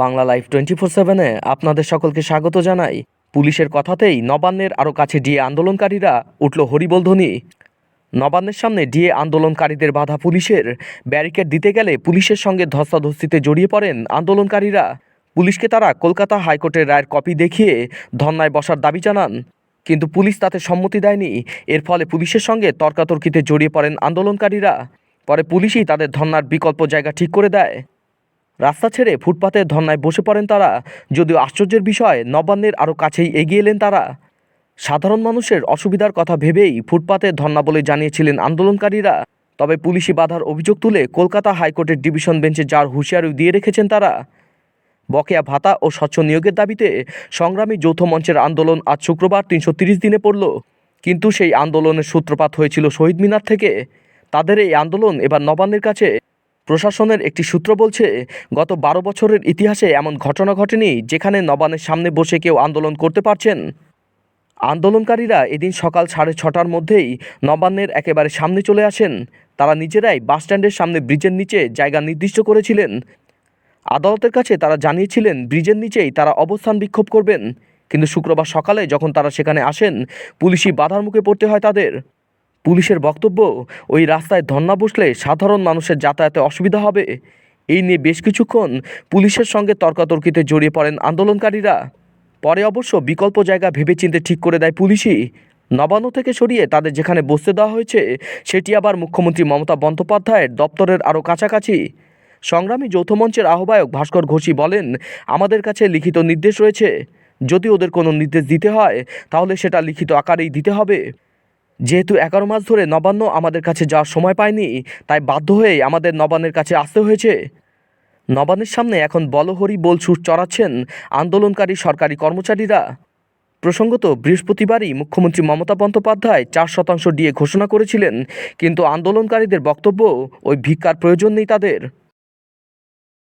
Bangla life twenty four সেভেনে আপনাদের সকলকে স্বাগত জানাই। পুলিশের কথাতেই নবান্নের আরও কাছে ডিএ আন্দোলনকারীরা উঠল হরিবোল ধ্বনি নবান্নের সামনে ডিএ আন্দোলনকারীদের বাধা পুলিশের। ব্যারিকেড দিতে গেলে পুলিশের সঙ্গে ধস্তাধস্তিতে জড়িয়ে পড়েন আন্দোলনকারীরা। পুলিশকে তারা কলকাতা হাইকোর্টের রায়ের কপি দেখিয়ে ধর্নায় বসার দাবি জানান। কিন্তু পুলিশ তাতে সম্মতি দেয়নি। এর ফলে পুলিশের সঙ্গে তর্কাতর্কিতে জড়িয়ে পড়েন আন্দোলনকারীরা। পরে পুলিশই তাদের ধর্নার বিকল্প জায়গা ঠিক করে দেয়। রাস্তা ছেড়ে ফুটপাতে ধর্নায় বসে পড়েন তারা। যদিও আশ্চর্যের বিষয়, নবান্নের আরও কাছেই এগিয়ে এলেন তারা। সাধারণ মানুষের অসুবিধার কথা ভেবেই ফুটপাতে ধর্না বলে জানিয়েছিলেন আন্দোলনকারীরা। তবে পুলিশি বাধার অভিযোগ তুলে কলকাতা হাইকোর্টের ডিভিশন বেঞ্চে যার হুঁশিয়ারি দিয়ে রেখেছেন তারা। বকেয়া ভাতা ও স্বচ্ছ নিয়োগের দাবিতে সংগ্রামী যৌথ মঞ্চের আন্দোলন আজ শুক্রবার তিনশো দিনে পড়ল। কিন্তু সেই আন্দোলনের সূত্রপাত হয়েছিল শহীদ মিনার থেকে। তাদের এই আন্দোলন এবার নবান্নের কাছে প্রশাসনের একটি সূত্র বলছে, গত বারো বছরের ইতিহাসে এমন ঘটনা ঘটেনি যেখানে নবান্নের সামনে বসে কেউ আন্দোলন করতে পারছেন। আন্দোলনকারীরা এদিন সকাল সাড়ে ছটার মধ্যেই নবান্নের একেবারে সামনে চলে আসেন। তারা নিজেরাই বাসস্ট্যান্ডের সামনে ব্রিজের নিচে জায়গা নির্দিষ্ট করেছিলেন। আদালতের কাছে তারা জানিয়েছিলেন, ব্রিজের নিচেই তারা অবস্থান বিক্ষোভ করবেন। কিন্তু শুক্রবার সকালে যখন তারা সেখানে আসেন পুলিশি বাধার মুখে পড়তে হয় তাদের। পুলিশের বক্তব্য, ওই রাস্তায় ধর্না বসলে সাধারণ মানুষের যাতায়াতে অসুবিধা হবে। এই নিয়ে বেশ কিছুক্ষণ পুলিশের সঙ্গে তর্কাতর্কিতে জড়িয়ে পড়েন আন্দোলনকারীরা। পরে অবশ্য বিকল্প জায়গা ভেবেচিন্তে ঠিক করে দেয় পুলিশই। নবান্ন থেকে সরিয়ে তাদের যেখানে বসতে দেওয়া হয়েছে, সেটি আবার মুখ্যমন্ত্রী মমতা বন্দ্যোপাধ্যায়ের দপ্তরের আরও কাছাকাছি। সংগ্রামী যৌথ মঞ্চের আহ্বায়ক ভাস্কর ঘোষী বলেন, আমাদের কাছে লিখিত নির্দেশ রয়েছে। যদি ওদের কোনো নির্দেশ দিতে হয়, তাহলে সেটা লিখিত আকারেই দিতে হবে। যেহেতু এগারো মাস ধরে নবান্ন আমাদের কাছে যাওয়ার সময় পায়নি, তাই বাধ্য হয়ে আমাদের নবান্নের কাছে আসতে হয়েছে। নবান্নের সামনে এখন বলহরি বলসুর চড়াচ্ছেন আন্দোলনকারী সরকারি কর্মচারীরা। প্রসঙ্গত, বৃহস্পতিবারই মুখ্যমন্ত্রী মমতা বন্দ্যোপাধ্যায় চার শতাংশ ডিএ ঘোষণা করেছিলেন, কিন্তু আন্দোলনকারীদের বক্তব্য, ওই ভিক্ষার প্রয়োজন নেই তাদের।